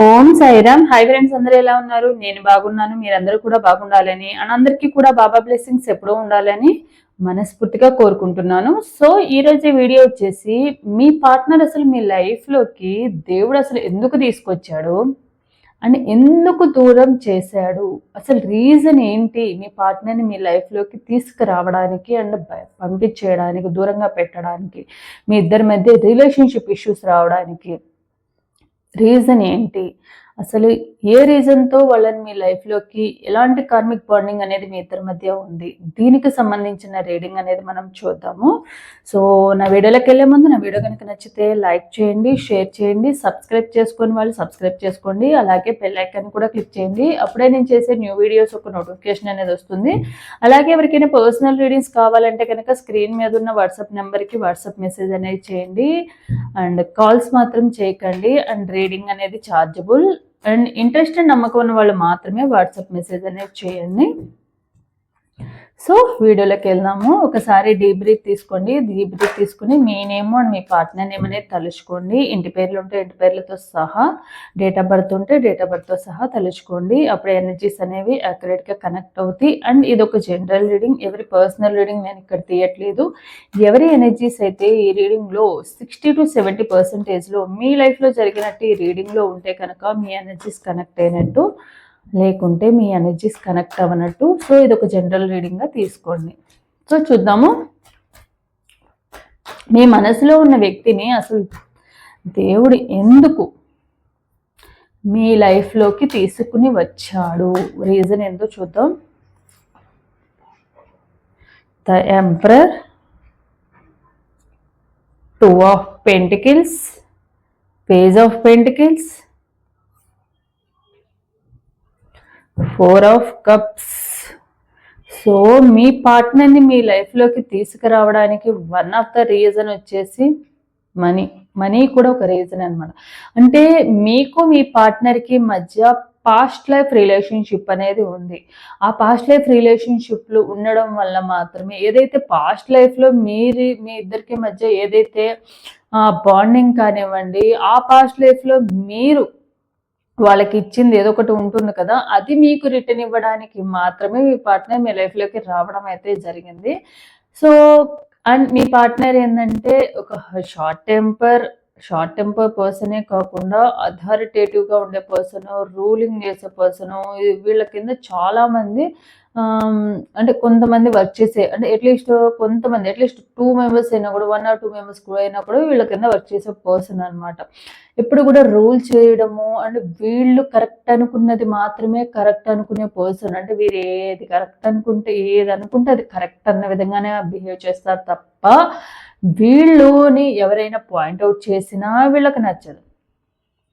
ఓం Sairam. Hi friends అందరూ ఎలా ఉన్నారు? నేను బాగున్నాను మీరందరూ కూడా బాగుండాలని అండ్ అందరికీ కూడా బాబా బ్లెస్సింగ్స్ ఎప్పుడూ ఉండాలని మనస్ఫూర్తిగా కోరుకుంటున్నాను. సో ఈ వీడియో వచ్చేసి మీ పార్ట్నర్ అసలు మీ లైఫ్లోకి దేవుడు అసలు ఎందుకు తీసుకొచ్చాడు? అండ్ ఎందుకు దూరం చేశాడు? అసలు రీజన్ ఏంటి? మీ పార్ట్నర్ని మీ లైఫ్లోకి తీసుకురావడానికి అండ్ బ- పంపించేయడానికి దూరంగా పెట్టడానికి మీ ఇద్దరి మధ్య రిలేషన్షిప్ ఇష్యూస్ రావడానికి. రీజన్ ఏంటి? అసలు ఏ రీజన్తో వాళ్ళని మీ లైఫ్లోకి ఎలాంటి కార్మిక్ బాండింగ్ అనేది మీ ఇద్దరి మధ్య ఉంది? దీనికి సంబంధించిన రీడింగ్ అనేది మనం చూద్దాము. సో నా వీడియోలోకి వెళ్ళే ముందు నా వీడియో కనుక నచ్చితే లైక్ చేయండి షేర్ చేయండి సబ్స్క్రైబ్ చేసుకొని వాళ్ళు సబ్స్క్రైబ్ చేసుకోండి. అలాగే బెల్ కూడా క్లిక్ చేయండి. అప్పుడే నేను చేసే న్యూ వీడియోస్ ఒక నోటిఫికేషన్ అనేది వస్తుంది. అలాగే ఎవరికైనా పర్సనల్ రీడింగ్స్ కావాలంటే కనుక స్క్రీన్ మీద ఉన్న వాట్సాప్ నెంబర్కి వాట్సాప్ మెసేజ్ అనేది చేయండి. అండ్ కాల్స్ మాత్రం చేయకండి. అండ్ రీడింగ్ అనేది ఛార్జబుల్ అండ్ ఇంట్రెస్ట్ అండ్ నమ్మకం ఉన్న వాళ్ళు మాత్రమే వాట్సాప్ మెసేజ్ అనేది చేయండి. సో వీడియోలోకి వెళ్దాము. ఒకసారి డీప్ బ్రీత్ తీసుకోండి. డీప్ బ్రీత్ తీసుకుని మీ నేమ్ అండ్ మీ పార్ట్నర్ నేమ్ అనేది తలుచుకోండి. ఇంటి పేర్లు ఉంటే ఇంటి పేర్లతో సహా డేట్ ఆఫ్ బర్త్ ఉంటే డేట్ ఆఫ్ బర్త్తో సహా తలుచుకోండి. అప్పుడు ఎనర్జీస్ అనేవి అక్యురేట్గా కనెక్ట్ అవుతాయి. అండ్ ఇది ఒక జనరల్ రీడింగ్ ఎవరి పర్సనల్ రీడింగ్ నేను ఇక్కడ తీయట్లేదు. ఎవరి ఎనర్జీస్ అయితే ఈ రీడింగ్లో సిక్స్టీ టు సెవెంటీ పర్సెంటేజ్లో మీ లైఫ్లో జరిగినట్టు ఈ రీడింగ్లో ఉంటే కనుక మీ ఎనర్జీస్ కనెక్ట్ అయినట్టు లేకుంటే మీ ఎనర్జీస్ కనెక్ట్ అవ్వనట్టు. సో ఇది ఒక జనరల్ రీడింగ్గా తీసుకోండి. సో చూద్దాము. మీ మనసులో ఉన్న వ్యక్తిని అసలు దేవుడు ఎందుకు మీ లైఫ్లోకి తీసుకుని వచ్చాడు? రీజన్ ఏందో చూద్దాం. The emperor two of pentacles page of pentacles four of cups. So మీ పార్ట్నర్ని మీ లైఫ్లోకి తీసుకురావడానికి వన్ ఆఫ్ ద రీజన్ వచ్చేసి మనీ. మనీ కూడా ఒక రీజన్ అన్నమాట. అంటే మీకు మీ పార్ట్నర్కి మధ్య పాస్ట్ లైఫ్ రిలేషన్షిప్ అనేది ఉంది. ఆ పాస్ట్ లైఫ్ రిలేషన్షిప్లు ఉండడం వల్ల మాత్రమే ఏదైతే పాస్ట్ లైఫ్లో మీరు మీ ఇద్దరికి మధ్య ఏదైతే బాండింగ్ కానివ్వండి ఆ పాస్ట్ లైఫ్లో మీరు వాళ్ళకి ఇచ్చింది ఏదో ఒకటి ఉంటుంది కదా అది మీకు రిటర్న్ ఇవ్వడానికి మాత్రమే మీ పార్ట్నర్ మీ లైఫ్లోకి రావడం అయితే జరిగింది. సో అండ్ మీ పార్ట్నర్ ఏంటంటే ఒక షార్ట్ టెంపర్ షార్ట్ టెంపర్ పర్సనే కాకుండా అథారిటేటివ్గా ఉండే పర్సన్ రూలింగ్ చేసే పర్సన్ వీళ్ళ కింద చాలామంది అంటే కొంతమంది వర్క్ చేసే అంటే అట్లీస్ట్ కొంతమంది అట్లీస్ట్ టూ మెంబర్స్ అయినా కూడా వన్ ఆర్ టూ మెంబర్స్ కూడా అయినా కూడా వీళ్ళ కింద వర్క్ చేసే పర్సన్ అనమాట ఎప్పుడు కూడా రూల్ చేయడము అంటే వీళ్ళు కరెక్ట్ అనుకున్నది మాత్రమే కరెక్ట్ అనుకునే పర్సన్ అంటే వీరు ఏది కరెక్ట్ అనుకుంటే ఏది అనుకుంటే అది కరెక్ట్ అన్న విధంగానే బిహేవ్ చేస్తారు తప్ప వీళ్ళుని ఎవరైనా పాయింట్అవుట్ చేసినా వీళ్ళకి నచ్చదు.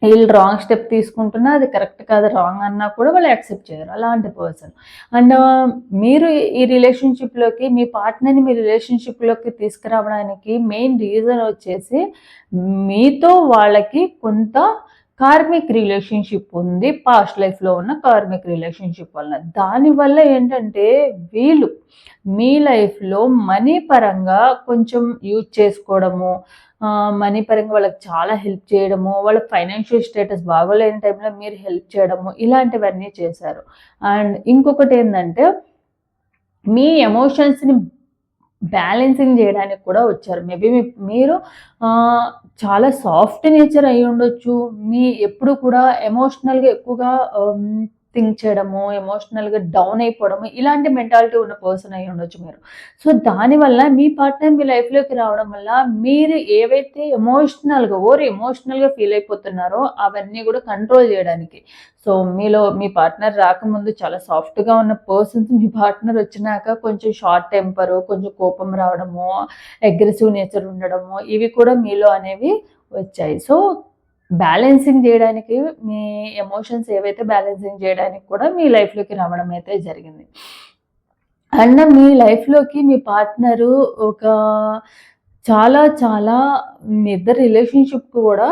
వీళ్ళు రాంగ్ స్టెప్ తీసుకుంటున్నా అది కరెక్ట్ కాదు రాంగ్ అన్నా కూడా వాళ్ళు యాక్సెప్ట్ చేయరు. అలాంటి పర్సన్ అండ్ uh, మీరు ఈ రిలేషన్షిప్లోకి మీ పార్ట్నర్ని మీ రిలేషన్షిప్లోకి తీసుకురావడానికి మెయిన్ రీజన్ వచ్చేసి మీతో వాళ్ళకి కొంత కార్మిక్ రిలేషన్షిప్ ఉంది పాస్ట్ లైఫ్లో ఉన్న కార్మిక్ రిలేషన్షిప్ వల్ల దానివల్ల ఏంటంటే వీళ్ళు మీ లైఫ్లో మనీ పరంగా కొంచెం యూజ్ చేసుకోవడము మనీ పరంగా వాళ్ళకి చాలా హెల్ప్ చేయడము వాళ్ళ ఫైనాన్షియల్ స్టేటస్ బాగోలేని టైంలో మీరు హెల్ప్ చేయడము ఇలాంటివన్నీ చేశారు. అండ్ ఇంకొకటి ఏంటంటే మీ ఎమోషన్స్ని బ్యాలెన్సింగ్ చేయడానికి కూడా వచ్చారు. మేబీ మీరు చాలా సాఫ్ట్ నేచర్ అయి ఉండొచ్చు మీ ఎప్పుడు కూడా ఎమోషనల్గా ఎక్కువగా థింక్ చేయడము ఎమోషనల్గా డౌన్ అయిపోవడము ఇలాంటి మెంటాలిటీ ఉన్న పర్సన్ అయి ఉండొచ్చు మీరు. సో దానివల్ల మీ పార్ట్నర్ మీ లైఫ్లోకి రావడం వల్ల మీరు ఏవైతే ఎమోషనల్గా ఓవర్ ఎమోషనల్గా ఫీల్ అయిపోతున్నారో అవన్నీ కూడా కంట్రోల్ చేయడానికి. సో మీలో మీ పార్ట్నర్ రాకముందు చాలా సాఫ్ట్గా ఉన్న పర్సన్స్ మీ పార్ట్నర్ వచ్చినాక కొంచెం షార్ట్ టెంపరు కొంచెం కోపం రావడము అగ్రెసివ్ నేచర్ ఉండడము ఇవి కూడా మీలో అనేవి వచ్చాయి. సో బ్యాలెన్సింగ్ చేయడానికి మీ ఎమోషన్స్ ఏవైతే బ్యాలెన్సింగ్ చేయడానికి కూడా మీ లైఫ్లోకి రావడం అయితే జరిగింది. అండ్ మీ లైఫ్లోకి మీ పార్ట్నరు ఒక చాలా చాలా మీ ఇద్దరు రిలేషన్షిప్ కూడా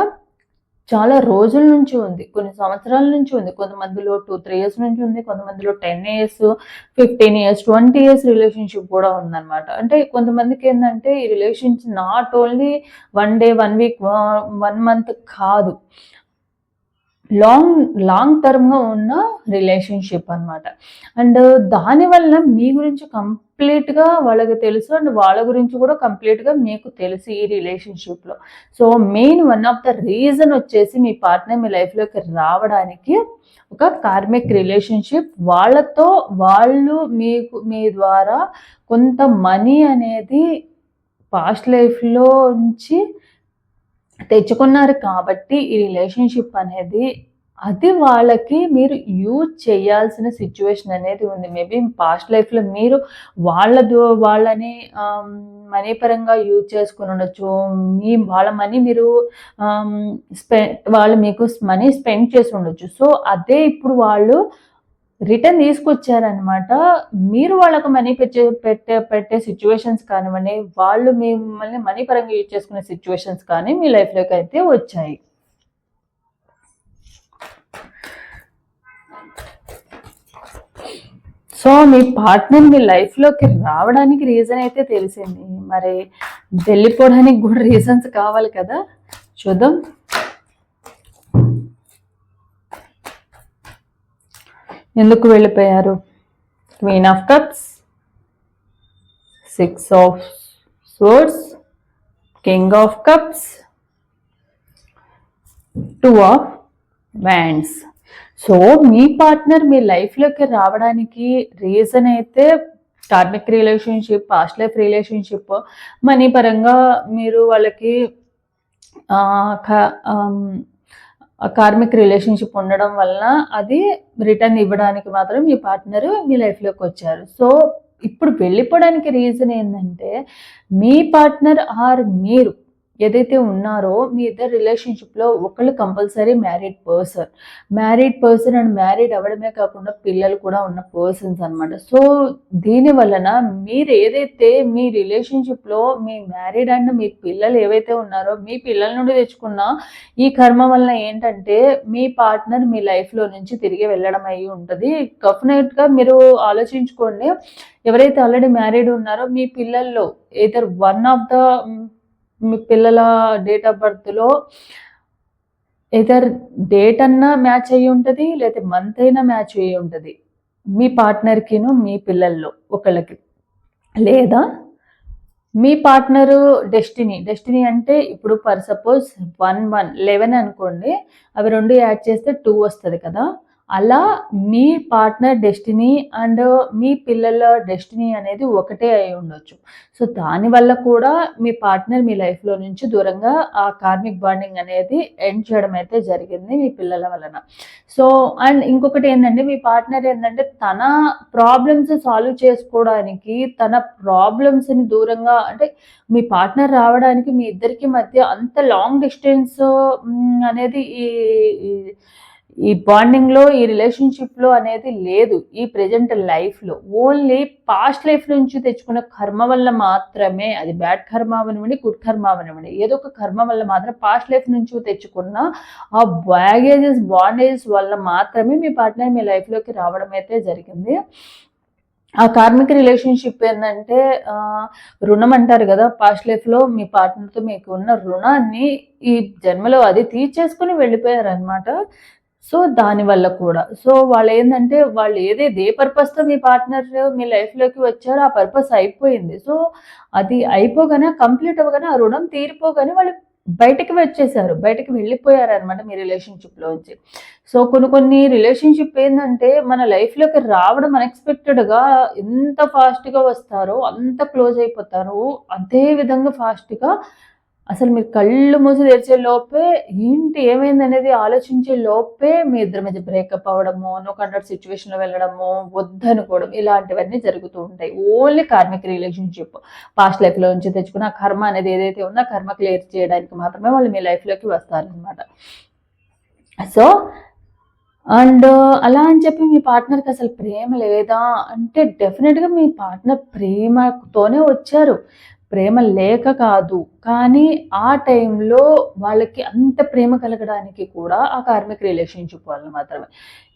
చాలా రోజుల నుంచి ఉంది కొన్ని సంవత్సరాల నుంచి ఉంది. కొంతమందిలో టూ త్రీ ఇయర్స్ నుంచి ఉంది కొంతమందిలో ten years fifteen years twenty years relationship కూడా ఉందన్నమాట. అంటే కొంతమందికి ఏంటంటే ఈ relationship not only one day one week one month కాదు. లాంగ్ లాంగ్ టర్మ్గా ఉన్న రిలేషన్షిప్ అనమాట అండ్ దానివల్ల మీ గురించి కంప్లీట్గా వాళ్ళకి తెలుసు అండ్ వాళ్ళ గురించి కూడా కంప్లీట్గా మీకు తెలుసు ఈ రిలేషన్షిప్లో so main one of the reason వచ్చేసి మీ పార్ట్నర్ మీ లైఫ్లోకి రావడానికి ఒక కార్మిక్ రిలేషన్షిప్ వాళ్ళతో వాళ్ళు మీకు మీ ద్వారా కొంత మనీ అనేది పాస్ట్ లైఫ్లో నుంచి తెచ్చుకున్నారు కాబట్టి ఈ రిలేషన్షిప్ అనేది అది వాళ్ళకి మీరు యూజ్ చేయాల్సిన సిచ్యువేషన్ అనేది ఉంది. మేబీ పాస్ట్ లైఫ్లో మీరు వాళ్ళ వాళ్ళని మనీ పరంగా యూజ్ చేసుకుని ఉండొచ్చు. మీ వాళ్ళ మనీ మీరు స్పె వాళ్ళు మీకు మనీ స్పెండ్ చేసి ఉండొచ్చు. సో అదే ఇప్పుడు వాళ్ళు రిటర్న్ తీసుకొచ్చారనమాట మీరు వాళ్ళకు మనీ పెట్టే పెట్టే పెట్టే సిచ్యువేషన్స్ కానివ్వండి వాళ్ళు మిమ్మల్ని మనీ పరంగా యూజ్ చేసుకునే సిచ్యువేషన్స్ కానీ మీ లైఫ్లోకి అయితే వచ్చాయి. సో మీ పార్ట్నర్ మీ లైఫ్లోకి రావడానికి రీజన్ అయితే తెలిసింది. మరి వెళ్ళిపోవడానికి కూడా రీజన్స్ కావాలి కదా. చూద్దాం. ఎందుకు వెళ్ళిపోయారు? Queen of cups six of swords king of cups two of wands so me partner మీ లైఫ్లోకి రావడానికి రీజన్ అయితే karmic relationship past life relationship money పరంగా మీరు వాళ్ళకి కార్మిక్ రిలేషన్షిప్ ఉండడం వలన అది రిటర్న్ ఇవ్వడానికి మాత్రం మీ పార్ట్నర్ మీ లైఫ్లోకి వచ్చారు. సో ఇప్పుడు వెళ్ళిపోవడానికి రీజన్ ఏంటంటే మీ పార్ట్నర్ ఆర్ మీరు. ఏదైతే ఉన్నారో మీ ఇద్దరు రిలేషన్షిప్లో ఒకళ్ళు compulsory married person married person and married అవ్వడమే కాకుండా పిల్లలు కూడా ఉన్న పర్సన్స్ అనమాట సో దీని వలన మీరు ఏదైతే మీ రిలేషన్షిప్లో మీ మ్యారీడ్ అండ్ మీ పిల్లలు ఏవైతే ఉన్నారో మీ పిల్లల నుండి తెచ్చుకున్న ఈ కర్మ వలన ఏంటంటే మీ పార్ట్నర్ మీ లైఫ్లో నుంచి తిరిగి వెళ్ళడం అయ్యి ఉంటుంది. డెఫినెట్గా మీరు ఆలోచించుకోండి ఎవరైతే ఆల్రెడీ మ్యారీడ్ ఉన్నారో మీ పిల్లల్లో ఇదర్ వన్ ఆఫ్ ద మీ పిల్లల డేట్ ఆఫ్ బర్త్లో ఎదర్ డేట్ అన్నా మ్యాచ్ అయ్యి ఉంటుంది లేదా మంత్ అయినా మ్యాచ్ అయ్యి ఉంటుంది. మీ పార్ట్నర్కిను మీ పిల్లల్లో ఒకళ్ళకి. లేదా మీ పార్ట్నరు డెస్టినీ డెస్టినీ అంటే ఇప్పుడు for suppose one one eleven అనుకోండి అవి రెండు యాడ్ చేస్తే టూ వస్తుంది కదా. అలా మీ పార్ట్నర్ డెస్టినీ అండ్ మీ పిల్లల డెస్టినీ అనేది ఒకటే అయి ఉండొచ్చు. సో దానివల్ల కూడా మీ పార్ట్నర్ మీ లైఫ్లో నుంచి దూరంగా ఆ కార్మిక్ బాండింగ్ అనేది ఎండ్ చేయడం అయితే జరిగింది మీ పిల్లల వలన. సో అండ్ ఇంకొకటి ఏంటంటే మీ పార్ట్నర్ ఏంటంటే తన ప్రాబ్లమ్స్ సాల్వ్ చేసుకోవడానికి తన ప్రాబ్లమ్స్ని దూరంగా అంటే మీ పార్ట్నర్ రావడానికి మీ ఇద్దరికి మధ్య అంత లాంగ్ డిస్టెన్స్ అనేది ఈ ఈ బాండింగ్లో ఈ రిలేషన్షిప్లో అనేది లేదు. ఈ ప్రజెంట్ లైఫ్లో ఓన్లీ పాస్ట్ లైఫ్ నుంచి తెచ్చుకున్న కర్మ వల్ల మాత్రమే అది బ్యాడ్ కర్మ అవనివ్వండి గుడ్ కర్మ అవనివ్వండి. ఏదో ఒక కర్మ వల్ల మాత్రం పాస్ట్ లైఫ్ నుంచి తెచ్చుకున్న ఆ బ్యాగేజెస్ బాండేజెస్ వల్ల మాత్రమే మీ పార్ట్నర్ మీ లైఫ్లోకి రావడం అయితే జరిగింది. ఆ కార్మిక రిలేషన్షిప్ ఏంటంటే రుణం అంటారు కదా పాస్ట్ లైఫ్లో మీ పార్ట్నర్తో మీకు ఉన్న రుణాన్ని ఈ జన్మలో అది తీర్చేసుకుని వెళ్ళిపోయారనమాట సో దానివల్ల కూడా. సో వాళ్ళు ఏంటంటే వాళ్ళు ఏదైతే ఏ పర్పస్తో మీ పార్ట్నర్ మీ లైఫ్లోకి వచ్చారో ఆ పర్పస్ అయిపోయింది. సో అది అయిపోగానే కంప్లీట్ అవ్వగానే ఆ రుణం తీరిపోగానే వాళ్ళు బయటకి వచ్చేసారు. బయటకి వెళ్ళిపోయారు అనమాట మీ రిలేషన్షిప్లోంచి. సో కొన్ని కొన్ని రిలేషన్షిప్ ఏంటంటే మన లైఫ్లోకి రావడం అన్ఎక్స్పెక్టెడ్గా ఎంత ఫాస్ట్గా వస్తారో అంత క్లోజ్ అయిపోతారు అదే విధంగా ఫాస్ట్గా అసలు మీరు కళ్ళు మూసి తెరిచే లోపే ఏంటి ఏమైంది అనేది ఆలోచించే లోపే మీ ఇద్దరి మధ్య బ్రేకప్ అవ్వడము నో కంట్రాక్ట్ సిచ్యువేషన్లో వెళ్ళడము వద్దనుకోవడం ఇలాంటివన్నీ జరుగుతూ ఉంటాయి. ఓన్లీ కార్మిక రిలేషన్షిప్ పాస్ట్ లైఫ్లో నుంచి తెచ్చుకున్న కర్మ అనేది ఏదైతే ఉందో కర్మ క్లియర్ చేయడానికి మాత్రమే వాళ్ళు మీ లైఫ్లోకి వస్తారనమాట సో అండ్ అలా అని చెప్పి మీ పార్ట్నర్కి అసలు ప్రేమ లేదా? అంటే డెఫినెట్గా మీ పార్ట్నర్ ప్రేమతోనే వచ్చారు. ప్రేమ లేక కాదు. కానీ ఆ టైంలో వాళ్ళకి అంత ప్రేమ కలగడానికి కూడా ఆ కార్మిక్ రిలేషన్షిప్ వాళ్ళు మాత్రమే.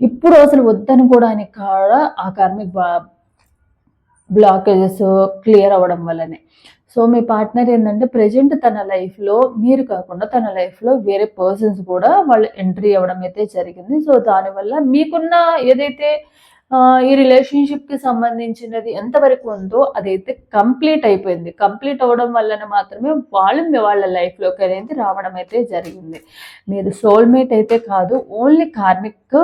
ఇప్పుడు అసలు వద్దనుకోవడానికి కూడా ఆ కార్మిక్ బ్లాకేజెస్ క్లియర్ అవ్వడం వల్లనే. సో మీ పార్ట్నర్ ఏంటంటే ప్రజెంట్ తన లైఫ్లో మీరు కాకుండా తన లైఫ్లో వేరే పర్సన్స్ కూడా వాళ్ళు ఎంట్రీ అవ్వడం అయితే జరిగింది. సో దానివల్ల మీకున్న ఏదైతే ఈ రిలేషన్షిప్కి సంబంధించినది ఎంతవరకు ఉందో అదైతే కంప్లీట్ అయిపోయింది. కంప్లీట్ అవ్వడం వలన మాత్రమే వాళ్ళు మీ వాళ్ళ లైఫ్లోకి అనేది రావడం అయితే జరిగింది. మీరు సోల్మేట్ అయితే కాదు ఓన్లీ కార్మిక్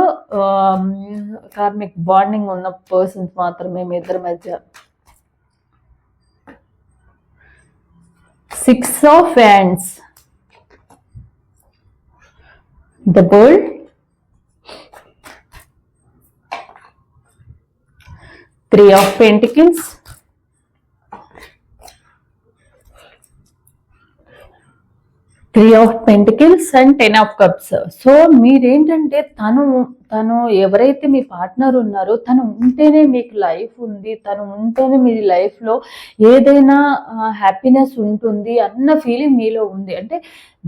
కార్మిక్ బాండింగ్ ఉన్న పర్సన్స్ మాత్రమే మీ ఇద్దరి మధ్య. Six of hands the bold three of pentacles. Three of pentacles and ten of cups. So మీరేంటంటే తను తను ఎవరైతే మీ పార్ట్నర్ ఉన్నారో తను ఉంటేనే మీకు లైఫ్ ఉంది తను ఉంటేనే మీ లైఫ్లో ఏదైనా హ్యాపీనెస్ ఉంటుంది అన్న ఫీలింగ్ మీలో ఉంది. అంటే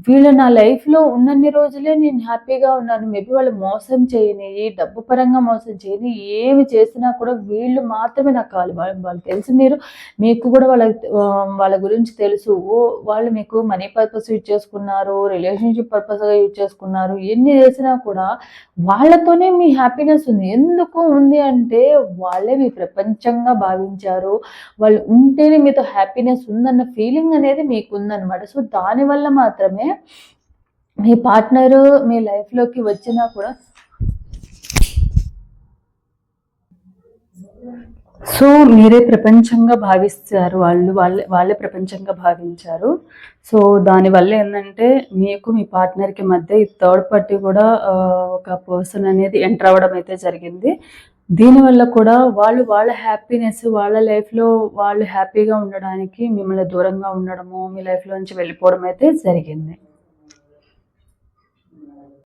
వీళ్ళు నా లైఫ్లో ఉన్నన్ని రోజులే నేను హ్యాపీగా ఉన్నాను. మేబీ వాళ్ళు మోసం చేయని డబ్బు పరంగా మోసం చేయని ఏమి చేసినా కూడా వీళ్ళు మాత్రమే నాకు కావాలి. వాళ్ళు తెలుసు మీరు మీకు కూడా వాళ్ళ వాళ్ళ గురించి తెలుసు. ఓ వాళ్ళు మీకు మనీ పర్పస్ యూజ్ చేసుకున్నారు రిలేషన్షిప్ పర్పస్గా యూజ్ చేసుకున్నారు ఎన్ని చేసినా కూడా వాళ్ళతో వాళ్ళతోనే మీ హ్యాపీనెస్ ఉంది. ఎందుకు ఉంది అంటే వాళ్ళే మీ ప్రపంచంగా భావించారు. వాళ్ళు ఉంటేనే మీతో హ్యాపీనెస్ ఉందన్న ఫీలింగ్ అనేది మీకు ఉందన్నమాట సో దానివల్ల మాత్రమే మీ పార్ట్నరు మీ లైఫ్లోకి వచ్చినా కూడా సో మీరే ప్రపంచంగా భావిస్తారు వాళ్ళు వాళ్ళే వాళ్ళే ప్రపంచంగా భావించారు. సో దానివల్ల ఏంటంటే మీకు మీ పార్ట్నర్కి మధ్య ఈ థర్డ్ పార్టీ కూడా ఒక పర్సన్ అనేది ఎంటర్ అవ్వడం అయితే జరిగింది. దీనివల్ల కూడా వాళ్ళు వాళ్ళ హ్యాపీనెస్ వాళ్ళ లైఫ్లో వాళ్ళు హ్యాపీగా ఉండడానికి మిమ్మల్ని దూరంగా ఉండడము మీ లైఫ్లో నుంచి వెళ్ళిపోవడం అయితే జరిగింది.